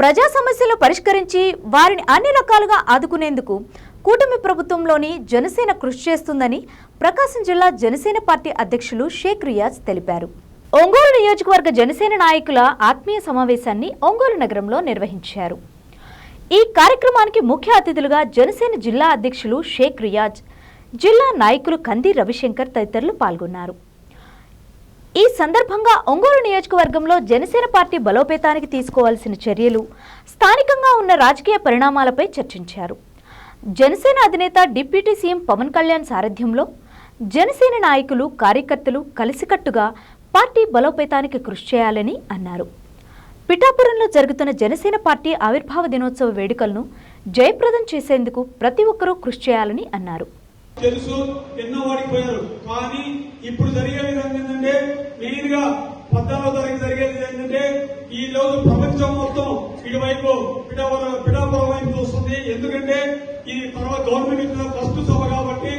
ప్రజా సమస్యలు పరిష్కరించి వారిని అన్ని రకాలుగా ఆదుకునేందుకు కూటమి ప్రభుత్వంలోని జనసేన కృషి చేస్తుందని ప్రకాశం జిల్లా జనసేన పార్టీ అధ్యక్షులు షేక్ రియాజ్ తెలిపారు. ఒంగోలు నియోజకవర్గ జనసేన నాయకుల ఆత్మీయ సమావేశాన్ని ఒంగోలు నగరంలో నిర్వహించారు. ఈ కార్యక్రమానికి ముఖ్య అతిథులుగా జనసేన జిల్లా అధ్యక్షులు షేక్ రియాజ్ జిల్లా నాయకులు కంది రవిశంకర్ తదితరులు పాల్గొన్నారు. ఈ సందర్భంగా ఒంగోలు నియోజకవర్గంలో జనసేన పార్టీ బలోపేతానికి తీసుకోవాల్సిన చర్యలు స్థానికంగా ఉన్న రాజకీయ పరిణామాలపై చర్చించారు. జనసేన అధినేత డిప్యూటీ సీఎం పవన్ కళ్యాణ్ సారథ్యంలో జనసేన నాయకులు కార్యకర్తలు కలిసికట్టుగా పార్టీ బలోపేతానికి కృషి చేయాలని అన్నారు. పిఠాపురంలో జరుగుతున్న జనసేన పార్టీ ఆవిర్భావ దినోత్సవ వేడుకలను జయప్రదం చేసేందుకు ప్రతి ఒక్కరూ కృషి చేయాలని అన్నారు. తెలుసు ఎన్నో వాడిపోయారు కానీ ఇప్పుడు జరిగే విధంగా ఏంటంటే మెయిన్గా పద్నాలుగో తారీఖు జరిగేది ఏంటంటే ఈ రోజు ప్రపంచం మొత్తం ఇటువైపు పిఠాపురం పిఠాపురం వైపు చూస్తుంది. ఎందుకంటే ఇది తర్వాత గవర్నమెంట్ ఇచ్చిన ఫస్ట్ సభ కాబట్టి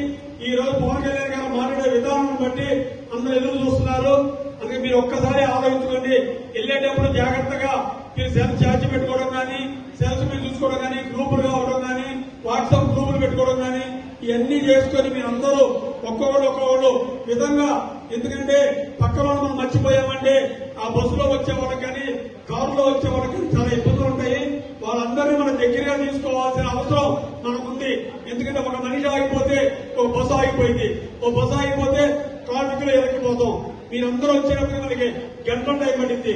ఈ రోజు పవన్ కళ్యాణ్ గారు మాట్లాడే విధానం బట్టి అందరూ ఎదురు చూస్తున్నారు. అందుకే మీరు ఒక్కసారి ఆలోచించుకోండి. వెళ్ళేటప్పుడు జాగ్రత్తగా మీరు సెల్ఫ్ ఛార్జ్ పెట్టుకోవడం కానీ సెల్ఫ్ మీరు చూసుకోవడం కానీ గ్రూపులు అవడం కానీ వాట్సాప్ గ్రూపులు పెట్టుకోవడం కానీ ఇవన్నీ చేసుకొని మీరు అందరూ ఒక్కొక్కరు ఒక్కొక్కరు విధంగా ఎందుకంటే పక్కన వాళ్ళు మనం మర్చిపోయామంటే ఆ బస్సులో వచ్చే వాళ్ళకి కానీ కారులో వచ్చే వాళ్ళకి కానీ చాలా ఇబ్బందులు ఉంటాయి. వాళ్ళందరినీ మన దగ్గరగా తీసుకోవాల్సిన అవసరం మనకుంది. ఎందుకంటే ఒక మనిషి ఆగిపోతే ఒక బస్సు ఆగిపోయింది. ఒక బస్సు ఆగిపోతే కార్మికులు ఎలక్కిపోతాం మీరందరూ వచ్చేటప్పుడు మనకి గంట టైం పడింది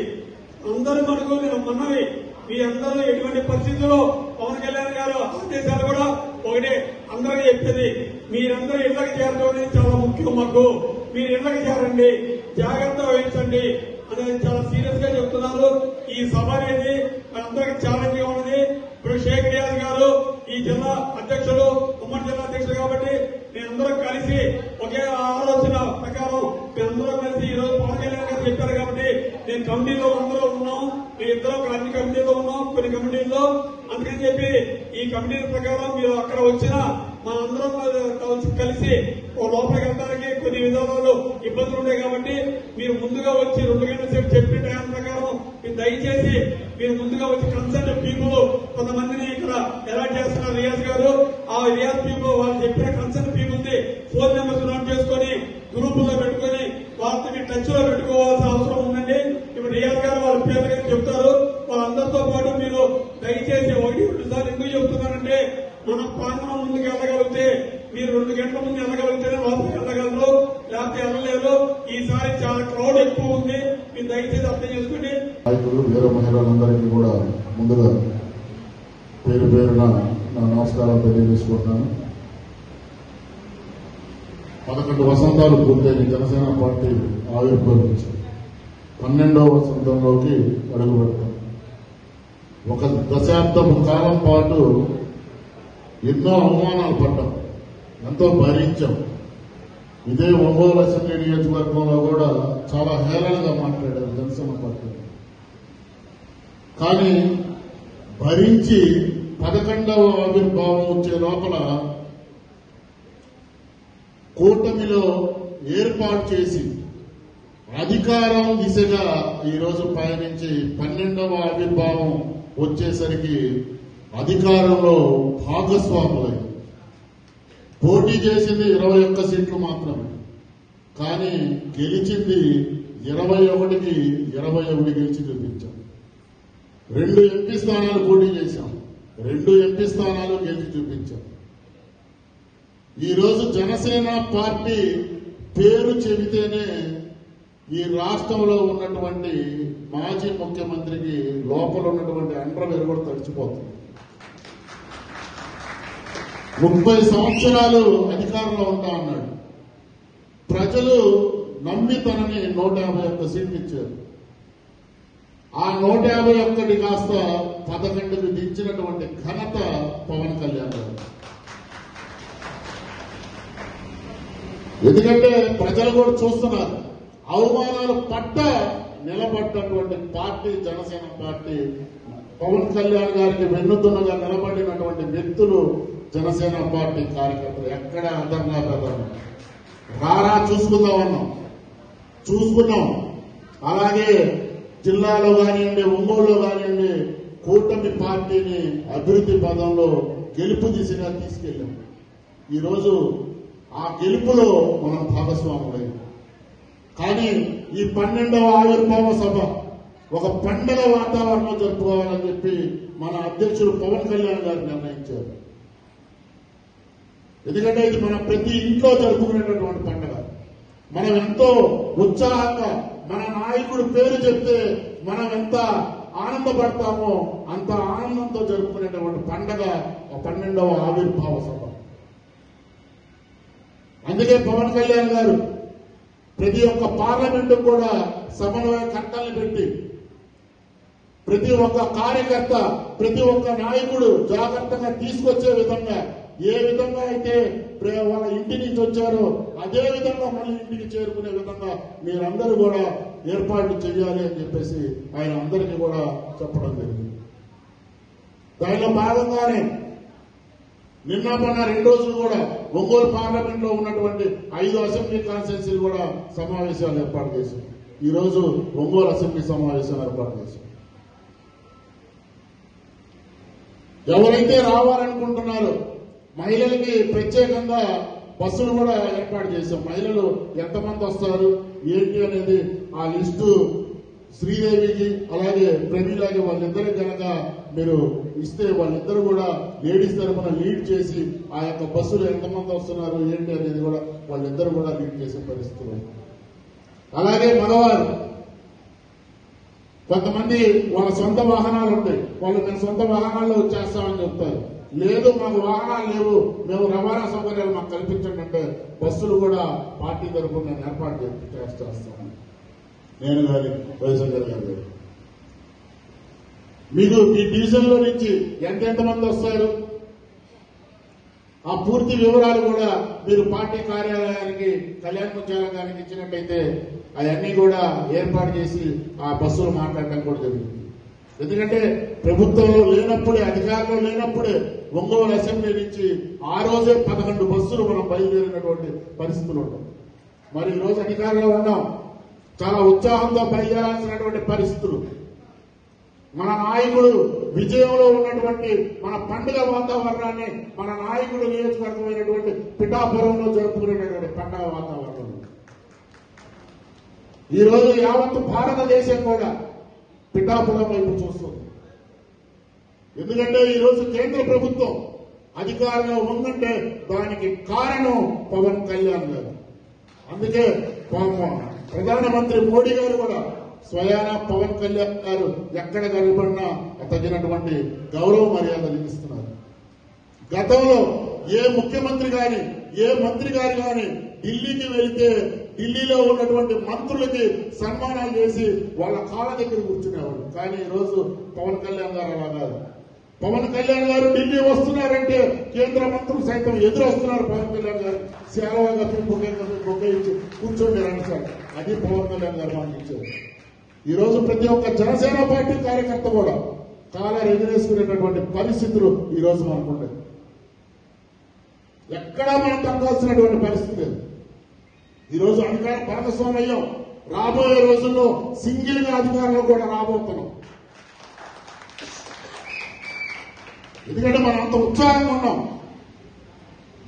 అందరూ మనకు నేను మన్నవి. మీ అందరూ ఎటువంటి పరిస్థితుల్లో పవన్ కళ్యాణ్ గారు ఆదేశాలు కూడా. ఒకటే అందరికీ చెప్పేది మీరందరూ ఇళ్ళకు చేరడం అనేది చాలా ముఖ్యం మాకు. మీరు ఇళ్ళకు చేరండి జాగ్రత్త వహించండి. అనేది చాలా సీరియస్గా చెప్తున్నారు. ఈ సభ అనేది కమిటీల ప్రకారం మీరు అక్కడ వచ్చిన మా అందరం కలిసి కలిసి లోపలికి వెళ్ళడానికి కొన్ని విధానాలు ఇబ్బందులు ఉన్నాయి కాబట్టి మీరు ముందుగా వచ్చి రెండు గంటల సేపు చెప్పిన టైం ప్రకారం మీరు దయచేసి మీరు ముందుగా వచ్చి కన్సర్న్ పీపుల్ కొంతమందిని ఇక్కడ ఎలా చేస్తున్నారు రియాజ్ గారు. ఆ రియాజ్ పీపుల్ వాళ్ళు చెప్పిన concern people the phone numbers note చేసుకొని గ్రూపుల్లో పెట్టుకొని వాళ్ళతో మీరు టచ్లో పెట్టుకోవాల్సిన అవసరం ఉందండి ఇప్పుడు రియాజ్ గారు వాళ్ళ పేర్లు గారు చెప్తారు వాళ్ళందరితో పాటు మీరు దయచేసి ఒకటి రెండు సార్లు ఎందుకు చెప్తున్నారంటే మనం ప్రాంగణం ముందుకు వెళ్ళగలిగితే మీరు రెండు గంటల ముందు వెళ్ళగలిగితేనే లోపలికి వెళ్ళగలరు లేకపోతే వెళ్ళలేరు ఈసారి చాలా క్రౌడ్ ఎక్కువ ఉంది మీరు దయచేసి అర్థం చేసుకోండి నాయకులు వీర మహిళలందరికీ కూడా ముందుగా పేరు పేరున నా నమస్కారం తెలియజేసుకుంటున్నాను. పదకొండు వసంతాలు పూర్తయిన జనసేన పార్టీ ఆవిర్భవించి పన్నెండవ వసంతంలోకి అడుగు ఒక దశాబ్దపు కాలం పాటు ఎన్నో అవమానాలు పడ్డాం ఎంతో భరించాం. ఇదే ఒంగోలు అసెంబ్లీ నియోజకవర్గంలో కూడా చాలా హేళనగా మాట్లాడారు. జనసేన పార్టీ కానీ భరించి పదకొండవ ఆవిర్భావం వచ్చే లోపల కూటమిలో ఏర్పాటు చేసి అధికారం దిశగా ఈరోజు పయనించి పన్నెండవ ఆవిర్భావం వచ్చేసరికి అధికారంలో భాగస్వాములై. పోటీ చేసింది ఇరవై ఒక్క సీట్లు మాత్రమే. కానీ గెలిచింది ఇరవై ఒకటికి ఇరవై ఒకటి గెలిచి. చూపించాం రెండు ఎంపీ స్థానాలు పోటీ చేశాం. రెండు ఎంపీ స్థానాలు గెలిచి చూపించాం. ఈరోజు జనసేన పార్టీ పేరు చెబితేనే ఈ రాష్ట్రంలో ఉన్నటువంటి మాజీ ముఖ్యమంత్రికి లోపల ఉన్నటువంటి అండర్వేర్ కూడా తడిచిపోతుంది. ముప్పై సంవత్సరాలు అధికారంలో ఉంటా అన్నాడు ప్రజలు నమ్మి తనని నూట యాభై ఒక్క సీట్లు ఇచ్చారు ఆ నూట యాభై ఒక్కటి కాస్త పదకొండుకు దించినటువంటి ఘనత పవన్ కళ్యాణ్ గారు. ఎందుకంటే ప్రజలు కూడా చూస్తున్నారు అవమానాలు పట్ట నిలబడ్డటువంటి పార్టీ జనసేన పార్టీ పవన్ కళ్యాణ్ గారికి వెన్నుతున్నగా నిలబడినటువంటి వ్యక్తులు జనసేన పార్టీ కార్యకర్తలు ఎక్కడ అర్థం కాదు రారా చూసుకుందాం అన్నాం. చూసుకున్నాం అలాగే జిల్లాలో కానివ్వండి ఒంగోలులో కానివ్వండి కూటమి పార్టీని అభివృద్ధి పదంలో గెలుపు దిశగా తీసుకెళ్ళాం. ఈరోజు ఆ గెలుపులో మనం భాగస్వాములైన కానీ ఈ పన్నెండవ ఆవిర్భావ సభ ఒక పండగ వాతావరణం జరుపుకోవాలని చెప్పి మన అధ్యక్షుడు పవన్ కళ్యాణ్ గారు నిర్ణయించారు. ఎందుకంటే ఇది మన ప్రతి ఇంట్లో జరుపుకునేటటువంటి పండగ. మనం ఎంతో ఉత్సాహంగా మన నాయకుడు పేరు చెప్తే మనం ఎంత ఆనందపడతామో అంత ఆనందంతో జరుపుకునేటువంటి పండగ పన్నెండవ ఆవిర్భావ సభ అందుకే పవన్ కళ్యాణ్ గారు ప్రతి ఒక్క పార్లమెంటు కూడా సమన్వయకర్తల్ని పెట్టి ప్రతి ఒక్క కార్యకర్త ప్రతి ఒక్క నాయకుడు జాగ్రత్తగా తీసుకొచ్చే విధంగా ఏ విధంగా అయితే వాళ్ళ ఇంటి నుంచి వచ్చారో. అదే విధంగా మళ్ళీ ఇంటికి చేరుకునే విధంగా మీరందరూ కూడా ఏర్పాట్లు చేయాలి అని చెప్పేసి ఆయన అందరికీ కూడా చెప్పడం జరిగింది. దానిలో భాగంగానే నిన్న మొన్న రెండు రోజులు కూడా ఒంగోలు పార్లమెంట్లో ఉన్నటువంటి ఐదు అసెంబ్లీ కాన్స్టిట్యూన్సీలు కూడా సమావేశాలు ఏర్పాటు చేశారు. ఈ రోజు ఒంగోలు అసెంబ్లీ సమావేశం ఏర్పాటు చేశారు. ఎవరైతే రావాలనుకుంటున్నారో మహిళలకి ప్రత్యేకంగా బస్సులు కూడా ఏర్పాటు చేశాం. మహిళలు ఎంతమంది వస్తారు ఏంటి అనేది ఆ లిస్టు శ్రీదేవికి అలాగే ప్రవీణకి వాళ్ళిద్దరికి కనుక మీరు ఇస్తే వాళ్ళిద్దరు కూడా లేడీస్ తరఫున లీడ్ చేసి ఆ యొక్క బస్సులు ఎంతమంది వస్తున్నారు ఏంటి అనేది కూడా వాళ్ళిద్దరు కూడా లీడ్ చేసే పరిస్థితులు అలాగే మగవారు కొంతమంది వాళ్ళ సొంత వాహనాలు ఉంటాయి. వాళ్ళు నేను సొంత వాహనాల్లో వచ్చేస్తామని చెప్తారు. లేదు మాకు వాహనాలు లేవు. మేము రవాణా సౌకర్యాలు మాకు కల్పించండి అంటే బస్సులు కూడా పార్టీ తరఫున నేను ఏర్పాటు చేస్తాను నేను కానీ రవిశంకర్ గారు మీరు మీకు ఈ డివిజన్లో నుంచి ఎంతెంత మంది వస్తారు? ఆ పూర్తి వివరాలు కూడా మీరు పార్టీ కార్యాలయానికి కళ్యాణ ముత్యాలయానికి ఇచ్చినట్టయితే అవన్నీ కూడా ఏర్పాటు చేసి ఆ బస్సులు మాట్లాడటం కూడా జరుగుతుంది. ఎందుకంటే ప్రభుత్వంలో లేనప్పుడే అధికారంలో లేనప్పుడే ఒంగోలు అసెంబ్లీ నుంచి ఆ రోజే పదకొండు బస్సులు మనం బయలుదేరినటువంటి పరిస్థితులు ఉన్నాయి. మరి ఈరోజు రోజు అధికారంలో ఉన్నాం. చాలా ఉత్సాహంతో బయలుదేరాల్సినటువంటి పరిస్థితులు మన నాయకుడు విజయంలో ఉన్నటువంటి మన పండుగ వాతావరణాన్ని మన నాయకుడు నియోజకవర్గమైనటువంటి పిఠాపురంలో జరుపుకునేటటువంటి పండుగ వాతావరణం. ఈ రోజు యావత్తు భారతదేశం కూడా పిఠాపురం వైపు చూస్తుంది. ఎందుకంటే ఈ రోజు కేంద్ర ప్రభుత్వం అధికారంలో ఉందంటే దానికి కారణం పవన్ కళ్యాణ్ గారు. అందుకే ప్రధానమంత్రి మోడీ గారు కూడా స్వయాన పవన్ కళ్యాణ్ గారు ఎక్కడ కనబడినా తగినటువంటి గౌరవ మర్యాదలు ఇస్తున్నారు గతంలో ఏ ముఖ్యమంత్రి గాని ఏ మంత్రి గారు గాని ఢిల్లీకి వెళితే ఢిల్లీలో ఉన్నటువంటి మంత్రులకి సన్మానాలు చేసి వాళ్ళ కాళ్ళ దగ్గర కూర్చునేవాడు కానీ ఈ రోజు పవన్ కళ్యాణ్ గారు అలా కాదు. పవన్ కళ్యాణ్ గారు ఢిల్లీ వస్తున్నారంటే కేంద్ర మంత్రులు సైతం ఎదురు వస్తున్నారు పవన్ కళ్యాణ్ గారు. సేవగా బొగ్గయించి ఇచ్చి కూర్చోండి సార్. అది పవన్ కళ్యాణ్ గారు మనకి ఈరోజు ఈ రోజు ప్రతి ఒక్క జనసేన పార్టీ కార్యకర్త కూడా కాలర్ ఎదురేసుకునేటటువంటి పరిస్థితులు ఈ రోజు ఎక్కడా మనం తగ్గాల్సినటువంటి పరిస్థితి లేదు. ఈ రోజు అధికార అయ్యాం రాబోయే రోజుల్లో సింగిల్గా అధికారంలో కూడా రాబోతున్నాం. ఎందుకంటే మనం అంత ఉత్సాహంగా ఉన్నాం.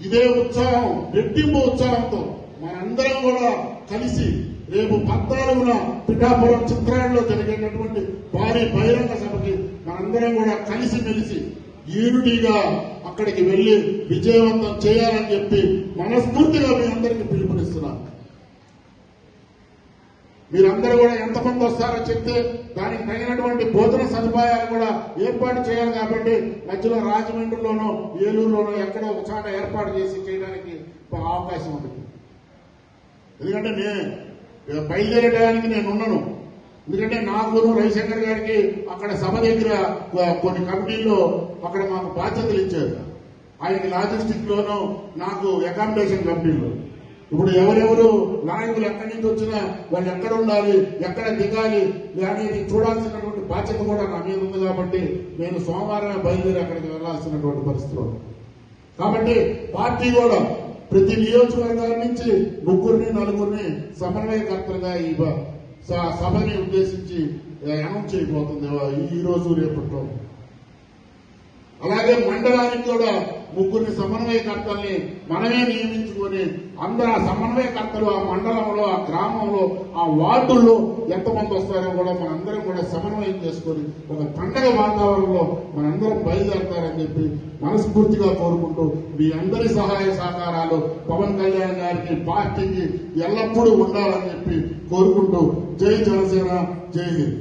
ఇదే ఉత్సాహం రెట్టింపు ఉత్సాహంతో మనందరం కూడా కలిసి రేపు పద్నాలుగున పిఠాపురం చిత్రాలలో జరిగేటటువంటి భారీ బహిరంగ సభకి మనందరం కూడా కలిసి మెలిసి యూనిటీగా అక్కడికి వెళ్ళి విజయవంతం చేయాలని చెప్పి మనస్ఫూర్తిగా మీ అందరికీ పిలుపునిస్తున్నాను. మీరందరూ కూడా ఎంతమంది వస్తారో చెప్తే దానికి తగినటువంటి భోజన సదుపాయాలు కూడా ఏర్పాటు చేయాలి కాబట్టి మధ్యలో రాజమండ్రిలోనో ఏలూరులోనో ఎక్కడో ఒక చోట ఏర్పాటు చేసి చేయడానికి అవకాశం ఉంటుంది ఎందుకంటే నేను బయలుదేరడానికి నేను ఉన్నాను ఎందుకంటే నాకు రవిశంకర్ గారికి అక్కడ సభ దగ్గర కొన్ని కమిటీల్లో అక్కడ మాకు బాధ్యతలు ఇచ్చారు. ఆయనకి లాజిస్టిక్ లోను నాకు అకామిడేషన్ కంపెనీలో ఇప్పుడు ఎవరెవరు నాయకులు ఎక్కడి నుంచి వచ్చినా వాళ్ళు ఎక్కడ ఉండాలి ఎక్కడ దిగాలి అనేది చూడాల్సినటువంటి బాధ్యత కూడా నా మీద ఉంది కాబట్టి నేను సోమవారమే బయలుదేరి అక్కడికి వెళ్ళాల్సినటువంటి పరిస్థితులు కాబట్టి పార్టీ కూడా ప్రతి నియోజకవర్గాల నుంచి ముగ్గురిని నలుగురిని సమన్వయకర్తలుగా ఈ సభని ఉద్దేశించి అనౌన్స్ చేయబోతుంది. ఈ రోజు రేపట్లో. అలాగే మండలానికి కూడా ముగ్గురిని సమన్వయకర్తల్ని మనమే నియమించుకొని అందరు ఆ సమన్వయకర్తలు ఆ మండలంలో ఆ గ్రామంలో ఆ వార్డుల్లో ఎంతమంది వస్తారో కూడా మనందరం కూడా సమన్వయం చేసుకొని ఒక పండగ వాతావరణంలో మనందరం బయలుదేరతారని చెప్పి మనస్ఫూర్తిగా కోరుకుంటూ మీ అందరి సహాయ సహకారాలు పవన్ కళ్యాణ్ గారికి పార్టీకి ఎల్లప్పుడూ ఉండాలని చెప్పి కోరుకుంటూ జై జనసేన జై హింద్.